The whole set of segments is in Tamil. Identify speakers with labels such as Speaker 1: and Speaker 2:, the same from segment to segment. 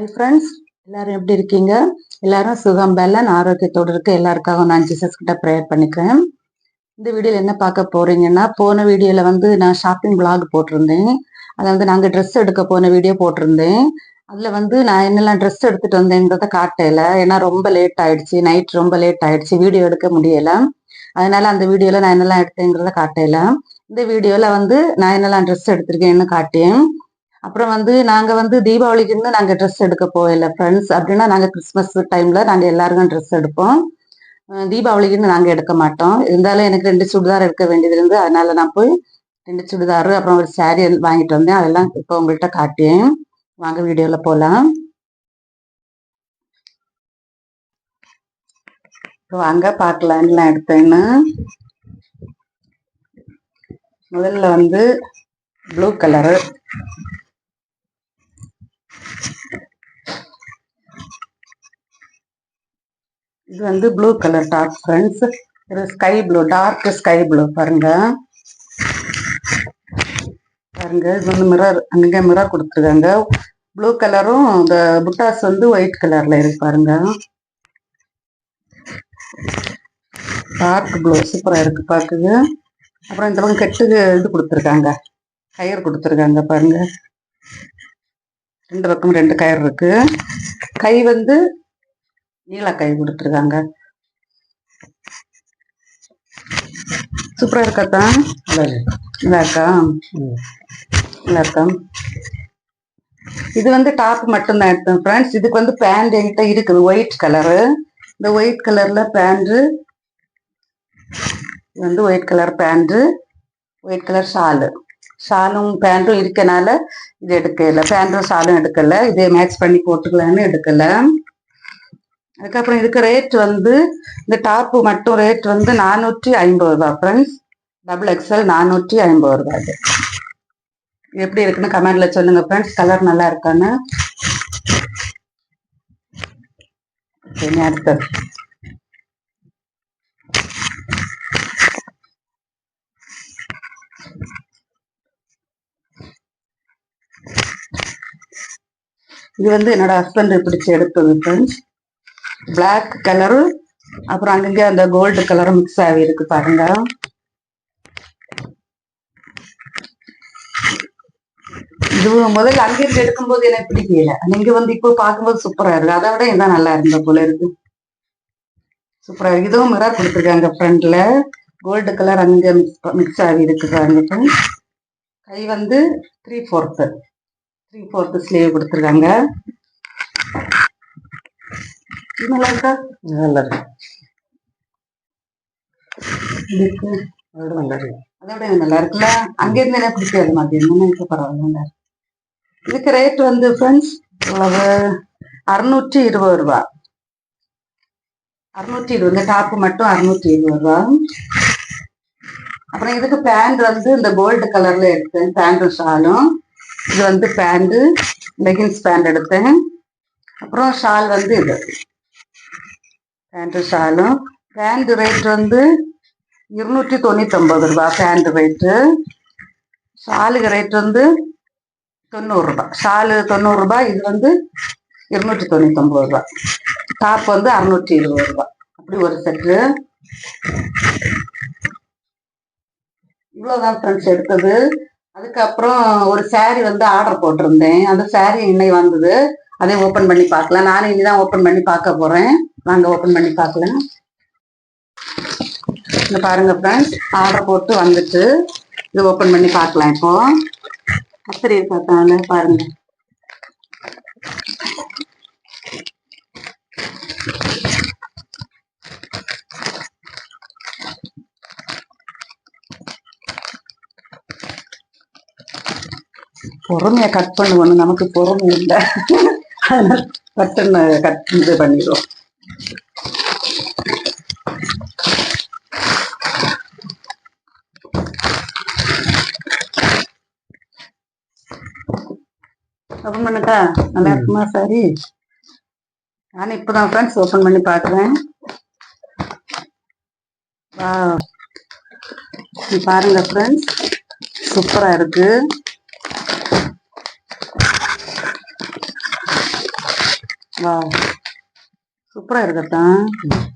Speaker 1: ஹாய் ஃப்ரெண்ட்ஸ் எல்லாரும் எப்படி இருக்கீங்க? எல்லாரும் சுகம் பலன் ஆரோக்கியத்தோடு இருக்க எல்லாருக்காகவும் நான் ஜீசஸ் கிட்ட ப்ரேயர் பண்ணிக்கிறேன். இந்த வீடியோவில் என்ன பார்க்க போறீங்கன்னா போன வீடியோவில் வந்து நான் ஷாப்பிங் பிளாக் போட்டிருந்தேன். அதில் வந்து நாங்கள் ட்ரெஸ் எடுக்க போன வீடியோ போட்டிருந்தேன். அதில் வந்து நான் என்னெல்லாம் ட்ரெஸ் எடுத்துகிட்டு வந்தேங்கிறத காட்டல. ஏன்னா ரொம்ப லேட் ஆயிடுச்சு. நைட் ரொம்ப லேட் ஆயிடுச்சு. வீடியோ எடுக்க முடியலை. அதனால அந்த வீடியோவில் நான் என்னெல்லாம் எடுத்தேங்கிறத காட்டல. இந்த வீடியோவில் வந்து நான் என்னெல்லாம் ட்ரெஸ் எடுத்திருக்கேன்னு காட்டேன். அப்புறம் வந்து நாங்க வந்து தீபாவளிக்குன்னு நாங்க ட்ரெஸ் எடுக்க போகல ஃப்ரெண்ட்ஸ் அப்படின்னா நாங்க கிறிஸ்மஸ் டைம்ல நாங்க எல்லாருக்கும் ட்ரெஸ் எடுப்போம். தீபாவளிக்குன்னு நாங்க எடுக்க மாட்டோம். இருந்தாலும் எனக்கு ரெண்டு சுடிதார் எடுக்க வேண்டியது இருந்து அதனால நான் போய் ரெண்டு சுடிதார் அப்புறம் ஒரு சாரி வாங்கிட்டு வந்தேன். அதெல்லாம் இப்போ உங்கள்கிட்ட காட்டேன் வாங்க வீடியோல போலாம். வாங்க பார்க்கலாம் எல்லாம் எடுத்தேன்னு. முதல்ல வந்து ப்ளூ கலரு இது வந்து ப்ளூ கலர் டாப் ஃப்ரெண்ட்ஸ் இது sky blue dark sky blue பாருங்க. பாருங்க இது வந்து மிரர் அங்க மிரர் கொடுத்துருக்காங்க. ப்ளூ கலரும் இந்த புட்டாஸ் வந்து ஒயிட் கலர்ல இருக்கு பாருங்க. டார்க் ப்ளூ சூப்பரா இருக்கு பாக்குது அப்புறம் இந்த பக்கம் கெட்டுக்கு இது கொடுத்துருக்காங்க. கயிறு கொடுத்துருக்காங்க பாருங்க. ரெண்டு பக்கம் ரெண்டு கயிறு இருக்கு. கை வந்து நீல கை கொடுத்துருக்காங்க. சூப்பரா இருக்காத்தான் நல்லா இருக்கா நல்லா இருக்கா இது வந்து டாப் மட்டும் தான் எடுத்தேன் ஃப்ரெண்ட்ஸ் இதுக்கு வந்து பேண்ட் என்கிட்ட இருக்குது. ஒயிட் கலரு இந்த ஒயிட் கலர்ல பேண்ட் இது வந்து white colour pant white colour shawl ஷாலும் பேண்ட்டும் இருக்கனால இது எடுக்கல. பேண்ட்டும் ஷாலும் எடுக்கல. இதே மேட்ச் பண்ணி போட்டுக்கலான்னு எடுக்கல. அதுக்கப்புறம் இதுக்கு ரேட் வந்து இந்த டாப்பு மட்டும் ரேட் வந்து நானூற்றி ஐம்பது ரூபா ஃப்ரெண்ட்ஸ் டபுள் எக்ஸ்எல் நானூற்றி ஐம்பது ரூபா அது. எப்படி இருக்குன்னு கமெண்ட்ல சொல்லுங்க ஃப்ரெண்ட்ஸ் கலர் நல்லா இருக்கான்னு. அடுத்தது இது வந்து என்னோட ஹஸ்பண்ட் பிடிச்சி எடுத்தது ஃப்ரெண்ட்ஸ் பிளாக் கலரு அப்புறம் அங்கங்க அந்த கோல்டு கலரும் மிக்ஸ் ஆகி இருக்கு பாருங்க. இது முதல்ல அங்கிருந்து எடுக்கும்போது எனக்கு பிடிக்கல. நீங்க வந்து இப்போ பார்க்கும்போது சூப்பரா இருக்கு. அதை விட இதான் நல்லா இருந்த போல இருக்கு. சூப்பரா இருக்கு. இதுவும் மிரர் கொடுத்துருக்காங்க ஃப்ரண்ட்ல கோல்டு கலர் அங்க மிக்ஸ் ஆகி இருக்கு பாருங்க கை வந்து three fourth three fourth sleeve கொடுத்துருக்காங்க. நல்லா இருக்கா
Speaker 2: நல்லா இருக்கு
Speaker 1: இது
Speaker 2: அதோட நல்லா இருக்கு
Speaker 1: அதை நல்லா இருக்குல்ல அங்கிருந்து எனக்கு பிடிக்காது மதியம் எனக்கு பரவாயில்ல நல்லா இதுக்கு ரேட் வந்து ஃப்ரெண்ட்ஸ் இவ்வளவு அறுநூற்றி இருபது ரூபா அறுநூற்றி இருபது இந்த டாப்பு மட்டும் அறுநூற்றி இருபது ரூபா அப்புறம் இதுக்கு பேண்ட் வந்து இந்த கோல்டு கலர்ல எடுத்தேன் பேண்ட்டும் ஷாலும் இது வந்து பேண்ட் லெகின்ஸ் பேண்ட் எடுத்தேன் அப்புறம் ஷால் வந்து இது பேண்ட்டு ஷாலும் பேண்ட் ரேட் வந்து இருநூற்றி தொண்ணூத்தி ரூபா பேண்ட் ரேட்டு ஷாலுக்கு ரேட் வந்து தொண்ணூறுரூபா ஷாலு தொண்ணூறுரூபா இது வந்து இருநூற்றி தொண்ணூத்தி ரூபா ரூபாய். டாப் வந்து அறுநூற்றி இருபது ரூபா அப்படி ஒரு செட்டு இவ்வளோதான் ஃப்ரெண்ட்ஸ் எடுத்தது. அதுக்கப்புறம் ஒரு saree வந்து ஆர்டர் போட்டிருந்தேன். அந்த saree இன்னைக்கு வந்தது. அதையும் ஓப்பன் பண்ணி பார்க்கலாம். நானும் இனிதான் ஓப்பன் பண்ணி பார்க்க போகிறேன் வாங்க ஓபன் பண்ணி பார்க்கலாம். இந்த பாருங்க ஃப்ரெண்ட்ஸ் ஆர்டர் போட்டு வந்துட்டு இது ஓப்பன் பண்ணி பார்க்கலாம் இப்போ. கத்திரி பார்த்தாங்க பாருங்க. பொறுமையை கட் பண்ணுவோம் நமக்கு பொறுமை இல்லை. அதனால கட் இது பண்ணிடுவோம். ஓப்பன் பண்ணட்டா? நல்லா இருக்குமா சரி? நான் இப்போதான் ஃப்ரெண்ட்ஸ் ஓப்பன் பண்ணி பார்க்குறேன். வா பாருங்க ஃப்ரெண்ட்ஸ் சூப்பரா இருக்கு. வா சூப்பரா இருக்கத்தான்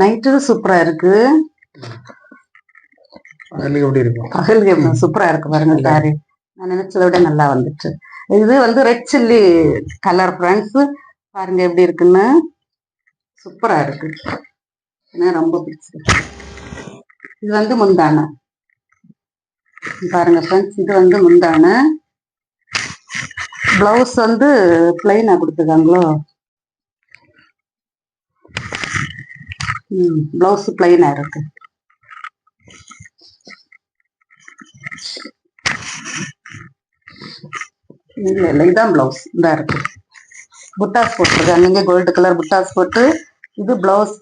Speaker 1: நைட்டு சூப்பரா இருக்கு.
Speaker 2: பகலுக்கு எப்படி இருக்கும்?
Speaker 1: பகல் சூப்பரா இருக்கு பாருங்க சாரி. நான் நினைச்சதை விட நல்லா வந்துச்சு. இது வந்து ரெட் சில்லி கலர் ஃப்ரெண்ட்ஸ் பாருங்க எப்படி இருக்குன்னு. சூப்பரா இருக்கு. ஏன்னா ரொம்ப பிடிச்சிருக்கு இது வந்து முந்தானை. பாருங்க ஃப்ரெண்ட்ஸ் இது வந்து முந்தானை. பிளவுஸ் வந்து பிளைனா கொடுத்துருக்காங்களோ? ம் பிளவுஸ் பிளைனா இருக்கு. இல்ல இல்ல இதான் பிளவுஸ் இதா இருக்கு. புட்டாஸ் போட்டிருக்காங்க இங்க கோல்டு கலர் புட்டாஸ் போட்டு இது பிளவுஸ்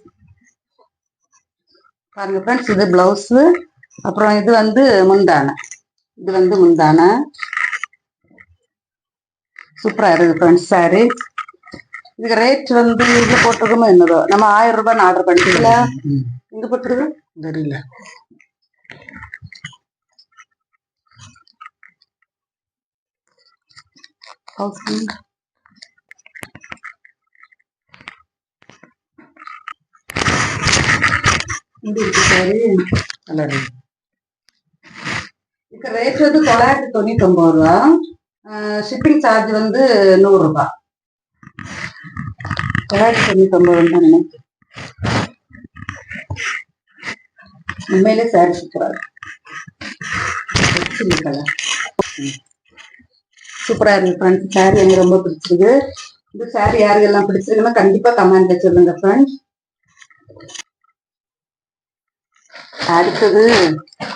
Speaker 1: பாருங்க ஃப்ரெண்ட்ஸ் இது பிளவுஸ் அப்புறம் இது வந்து முந்தானை. இது வந்து முந்தானை. சூப்பரா இருக்கு ஃப்ரெண்ட்ஸ் சாரி இதுக்கு ரேட் வந்து இது போட்டிருக்கோமோ என்னதோ? நம்ம ஆயிரம் ரூபாய் ஆர்டர்
Speaker 2: ம்,
Speaker 1: இங்க போட்டிருக்கு?
Speaker 2: தெரியல.
Speaker 1: தௌசண்ட் இதுக்கு ரேட் வந்து தொள்ளாயிரத்தி தொண்ணூத்தி ஒன்பது ரூபா ஷிப்பிங் சார்ஜ் வந்து நூறு ரூபாய் தொள்ளாயிரத்தி தொண்ணூத்தி ஒன்பது தான் நினைக்கிறேன் உண்மையிலே சாரி சூப்பரா கலர் சூப்பரா இருக்கு ஃப்ரெண்ட்ஸ் சாரி எனக்கு ரொம்ப பிடிச்சிருக்கு. இந்த சாரி யாருக்கெல்லாம் பிடிச்சிருக்குன்னா கண்டிப்பா கமெண்ட்ல சொல்லுங்க ஃப்ரெண்ட்ஸ் அடுத்தது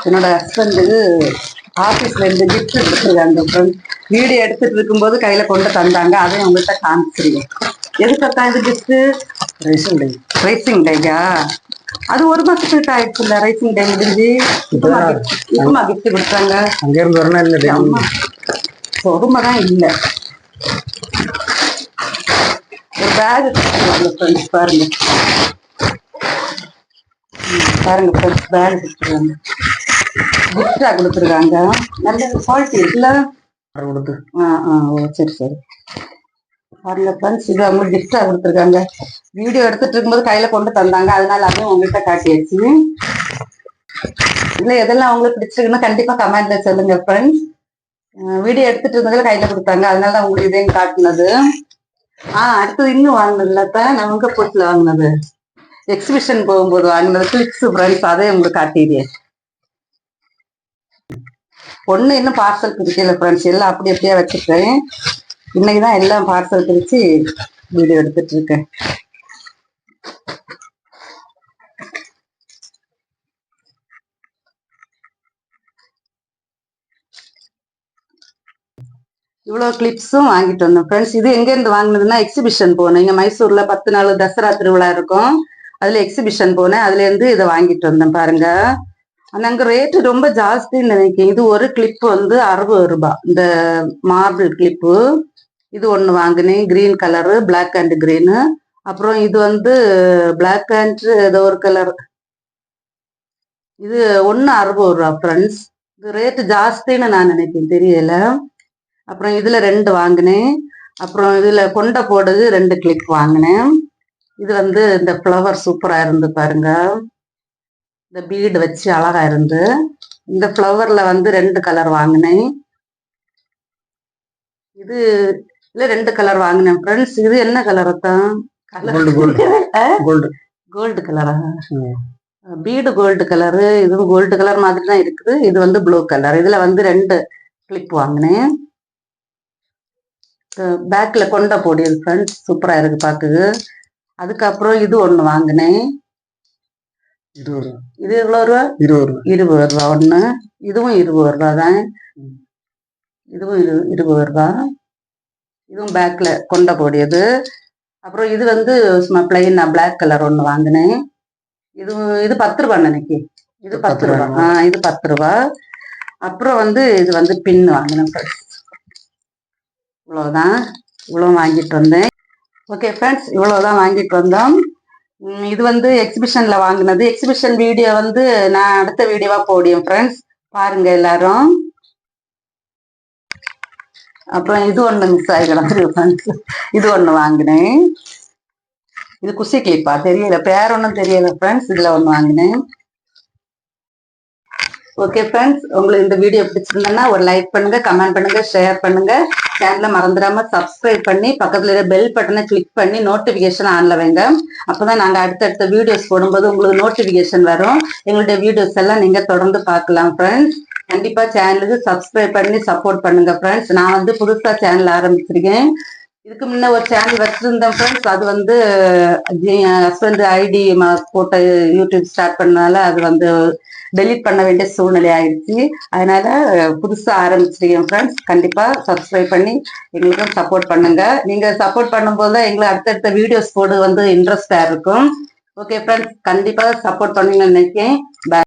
Speaker 1: என்னோட ஹஸ்பண்டுக்கு ஆபீஸ்ல இருந்து கிஃப்ட் கொடுத்துருக்காங்க ஃப்ரெண்ட்ஸ் வீடியோ எடுத்துட்டு இருக்கும்போது கையில கொண்டு தந்தாங்க. அதையும் உங்கள்கிட்ட காமிச்சிருக்கேன். எதுக்கத்தான் இது கிஃப்ட்
Speaker 2: ரேஷன் டே
Speaker 1: ரேசிங் டேக்கா அது ஒரு மாசத்துக்கு ஆயிடுச்சுல்ல ரேசிங் டே முடிஞ்சு. இப்பமா கிஃப்ட் கொடுத்தாங்க.
Speaker 2: அங்க இருந்து வரணும் இல்ல
Speaker 1: பொறுமை தான் இல்ல. ஒரு பேக் ஃப்ரெண்ட்ஸ் பாருங்க. பாருங்க ஃப்ரெண்ட்ஸ் பேக் கொடுத்துருக்காங்க கிஃப்டா கொடுத்துருக்காங்க. நல்ல குவாலிட்டி இருக்குல்ல? ஆ ஆ ஓ சரி சரி. பாருங்க ஃப்ரெண்ட்ஸ் இது அவங்க கிஃப்டா கொடுத்துருக்காங்க. வீடியோ எடுத்துட்டு இருக்கும்போது கையில கொண்டு தந்தாங்க. அதனால அதையும் உங்ககிட்ட காட்டியாச்சு. இதுல எதெல்லாம் உங்களுக்கு பிடிச்சிருக்குன்னு கண்டிப்பா கமெண்ட்ல சொல்லுங்க ஃப்ரெண்ட்ஸ் வீடியோ எடுத்துட்டு இருந்ததுல கையில கொடுத்தாங்க. அதனால தான் உங்களுக்கு இதையும் காட்டினது. ஆ அடுத்தது இன்னும் வாங்கினதுல தான் நான் உங்க போட்டில் வாங்கினது. எக்ஸிபிஷன் போகும்போது வாங்கினது கிளிக்ஸ் ஃப்ரெண்ட்ஸ் அதே உங்களுக்கு காட்டிடுறேன் ஒண்ணு இன்னும் பார்சல் பிரிக்கல ஃப்ரெண்ட்ஸ் எல்லாம் அப்படி அப்படியே வச்சிருக்கேன் இன்னைக்கு தான் எல்லாம் பார்சல் பிரிச்சு வீடியோ எடுத்துட்டு இருக்கேன். இவ்வளோ கிளிப்ஸும் வாங்கிட்டு வந்தோம். ஃப்ரெண்ட்ஸ் இது எங்கேருந்து வாங்கினதுன்னா எக்ஸிபிஷன் போனேன் இங்கே மைசூர்ல பத்து நாள் தசரா திருவிழா இருக்கும். அதுல எக்ஸிபிஷன் போனேன். அதுல இருந்து இதை வாங்கிட்டு வந்தேன் பாருங்க. ஆனா அங்க ரேட்டு ரொம்ப ஜாஸ்தின்னு நினைக்கிறேன். இது ஒரு கிளிப் வந்து அறுபது ரூபாய். இந்த மார்பிள் கிளிப்பு இது ஒன்று வாங்கினேன். Green colour black and green அப்புறம் இது வந்து பிளாக் அண்ட் ஏதோ ஒரு கலர் இது ஒன்று அறுபது ரூபா ஃப்ரெண்ட்ஸ் இது ரேட்டு ஜாஸ்தின்னு நான் நினைக்கிறேன். தெரியல. அப்புறம் இதுல ரெண்டு வாங்கினேன். அப்புறம் இதுல கொண்டை போடுது ரெண்டு கிளிப் வாங்கினேன். இது வந்து இந்த ஃப்ளவர் சூப்பரா இருந்து பாருங்க. இந்த பீடு வச்சு அழகா இருந்து. இந்த ஃப்ளவர்ல வந்து ரெண்டு கலர் வாங்கினேன். இது இல்ல ரெண்டு கலர் வாங்கினேன் ஃப்ரெண்ட்ஸ் இது என்ன கலர் தான்
Speaker 2: கோல்டு கோல்டு
Speaker 1: கலரா பீடு கோல்டு கலரு இதுவும் கோல்டு கலர் மாதிரி தான் இருக்குது. இது வந்து ப்ளூ கலர் இதுல வந்து ரெண்டு கிளிப் வாங்கினேன். பேக்ல கொண்ட போடியது ஃப்ரெண்ட்ஸ் சூப்பரா இருக்கு பாக்குது. அதுக்கப்புறம் இது ஒண்ணு வாங்கினேன்.
Speaker 2: இருபது ரூபா.
Speaker 1: இது எவ்வளவு ரூபா?
Speaker 2: இருபது ரூபா.
Speaker 1: இருபது ரூபா ஒண்ணு. இதுவும் இருபது ரூபா தான். இதுவும் இரு இருபது ரூபா. இதுவும் பேக்ல கொண்ட போடியது அப்புறம் இது வந்து சும்மா பிளைனா பிளாக் கலர் ஒண்ணு வாங்கினேன். இது இது பத்து ரூபா நினைக்கி. இது பத்து ரூபா? ஆ இது பத்து ரூபா. அப்புறம் வந்து இது வந்து பின் வாங்கினேன் இவ்வளோதான் இவ்வளவுதான். இவ்வளோ வாங்கிட்டு வந்தேன். ஓகே ஃப்ரெண்ட்ஸ் இவ்வளோதான் வாங்கிட்டு வந்தோம். இது வந்து எக்ஸிபிஷன்ல வாங்கினது. எக்ஸிபிஷன் வீடியோ வந்து நான் அடுத்த வீடியோவா போடியும் ஃப்ரெண்ட்ஸ் பாருங்க எல்லாரும். அப்புறம் இது ஒன்று மிஸ் ஆகி ஃப்ரெண்ட்ஸ் இது ஒண்ணு வாங்கினேன். இது குசி கிளிப்பா தெரியல. பேர் ஒன்றும் தெரியல ஃப்ரெண்ட்ஸ் இதுல ஒன்று வாங்கினேன். ஓகே ஃப்ரெண்ட்ஸ் உங்களுக்கு இந்த வீடியோ பிடிச்சிருந்தேன்னா ஒரு லைக் பண்ணுங்க கமெண்ட் பண்ணுங்க ஷேர் பண்ணுங்க. சேனலை மறந்துடாம சப்ஸ்கிரைப் பண்ணி பக்கத்துல இருக்க பெல் பட்டனை கிளிக் பண்ணி நோட்டிபிகேஷன் ஆன்ல வைங்க. அப்பதான் நாங்க அடுத்தடுத்த வீடியோஸ் போடும்போது உங்களுக்கு நோட்டிபிகேஷன் வரும். எங்களுடைய வீடியோஸ் எல்லாம் நீங்க தொடர்ந்து பார்க்கலாம் ஃப்ரெண்ட்ஸ் கண்டிப்பா சேனலுக்கு சப்ஸ்கிரைப் பண்ணி சப்போர்ட் பண்ணுங்க ஃப்ரெண்ட்ஸ் நான் வந்து புதுசா சேனல் ஆரம்பிச்சிருக்கேன். இதுக்கு முன்ன ஒரு சேனல் வச்சிருந்தேன் ஃப்ரெண்ட்ஸ் அது வந்து ஹஸ்பண்ட் ஐடி போட்ட யூடியூப் ஸ்டார்ட் பண்ணனால அது வந்து டெலீட் பண்ண வேண்டிய சூழ்நிலை ஆயிடுச்சு. அதனால புதுசா ஆரம்பிச்சிருக்கேன் ஃப்ரெண்ட்ஸ் கண்டிப்பா சப்ஸ்கிரைப் பண்ணி எங்களுக்கும் சப்போர்ட் பண்ணுங்க. நீங்க சப்போர்ட் பண்ணும்போது தான் எங்களுக்கு அடுத்தடுத்த வீடியோஸ் போடு வந்து இன்ட்ரெஸ்டா இருக்கும். ஓகே ஃப்ரெண்ட்ஸ் கண்டிப்பா சப்போர்ட் பண்ணுவீங்கன்னு நினைக்கிறேன்.